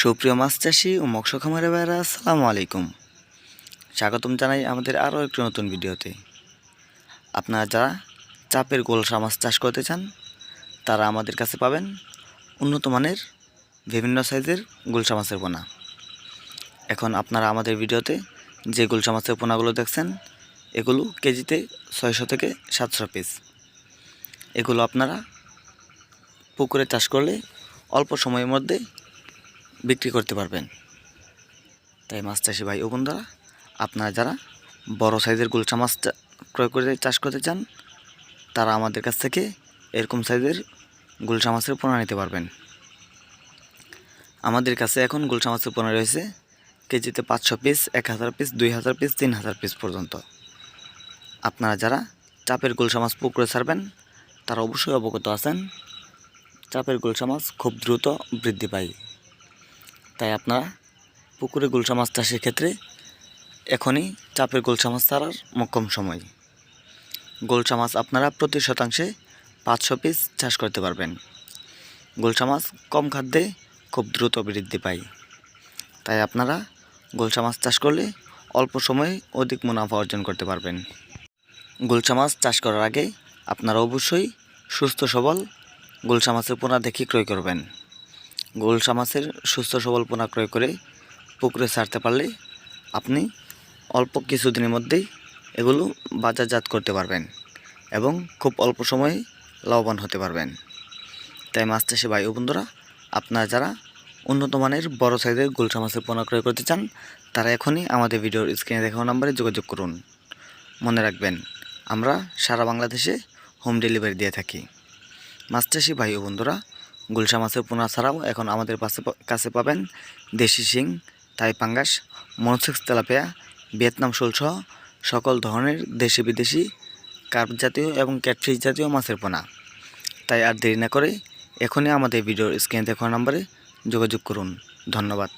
সুপ্রিয় মাছ চাষি ও মৎস্য খামারে ভাইরা আসসালামু আলাইকুম। স্বাগতম জানাই আমাদের আরও একটি নতুন ভিডিওতে। আপনারা যারা চাপের গোলসা মাছ চাষ করতে চান, তারা আমাদের কাছে পাবেন উন্নত মানের বিভিন্ন সাইজের গুলশা মাছের পোনা। এখন আপনারা আমাদের ভিডিওতে যে গুলশা মাছের পোনাগুলো দেখছেন, এগুলো কেজিতে ছয়শো থেকে সাতশো পিস। এগুলো আপনারা পুকুরে চাষ করলে অল্প সময়ের মধ্যে বিক্রি করতে পারবেন। তাই মাছ চাষি ভাই ও বন্ধুরা আপনারা যারা বড় সাইজের গুলশা মাছ ক্রয় করে চাষ করতে চান, তারা আমাদের কাছ থেকে এরকম সাইজের গুলশা মাছের পোনা নিতে পারবেন। আমাদের কাছে এখন গুলশা মাছের পোনা রয়েছে কেজিতে পাঁচশো পিস, এক হাজার পিস, দুই হাজার পিস, তিন হাজার পিস পর্যন্ত। আপনারা যারা চাপের গুলশা মাছ পুকুরে ছাড়বেন, তারা অবশ্যই অবগত আছেন, চাপের গুলশা মাছ খুব দ্রুত বৃদ্ধি পায়। তাই আপনারা পুকুরে গুলশা মাছ চাষের ক্ষেত্রে এখনই চাপের গুলশা মাছ ছাড়ার মক্ষম সময়। গুলশা মাছ আপনারা প্রতি শতাংশে পাঁচশো পিস চাষ করতে পারবেন। গুলশা মাছ কম খাদ্যে খুব দ্রুত বৃদ্ধি পায়। তাই আপনারা গুলশা মাছ চাষ করলে অল্প সময়ে অধিক মুনাফা অর্জন করতে পারবেন। গুলশা মাছ চাষ করার আগে আপনারা অবশ্যই সুস্থ সবল গুলশা মাছের পোনা দেখে ক্রয় করবেন। গোলসা মাছের সুস্থ সবল পোনা ক্রয় করে পুকুরে ছাড়তে পারলে আপনি অল্প কিছুদিনের মধ্যেই এগুলো বাজারজাত করতে পারবেন এবং খুব অল্প সময়ে লাভবান হতে পারবেন। তাই মাছ চাষি ভাই বন্ধুরা, আপনারা যারা উন্নত মানের বড় সাইজের গোলসা মাছের পোনা ক্রয় করতে চান, তারা এখনই আমাদের ভিডিওর স্ক্রিনে দেখানো নাম্বারে যোগাযোগ করুন। মনে রাখবেন, আমরা সারা বাংলাদেশে হোম ডেলিভারি দিয়ে থাকি। মাছ চাষি ভাই বন্ধুরা গুলশা মাছের পোনা ছাড়াও এখন আমাদের পাশে কাছে পাবেন দেশি শিং, তাই পাঙ্গাস, মনসেক্স তেলাপিয়া, ভিয়েতনাম শোলসহ সকল ধরনের দেশি বিদেশি কার্প জাতীয় এবং ক্যাটফিস জাতীয় মাছের পোনা। তাই আর দেরি না করে এখনই আমাদের ভিডিওর স্ক্রিনে দেখার নাম্বারে যোগাযোগ করুন। ধন্যবাদ।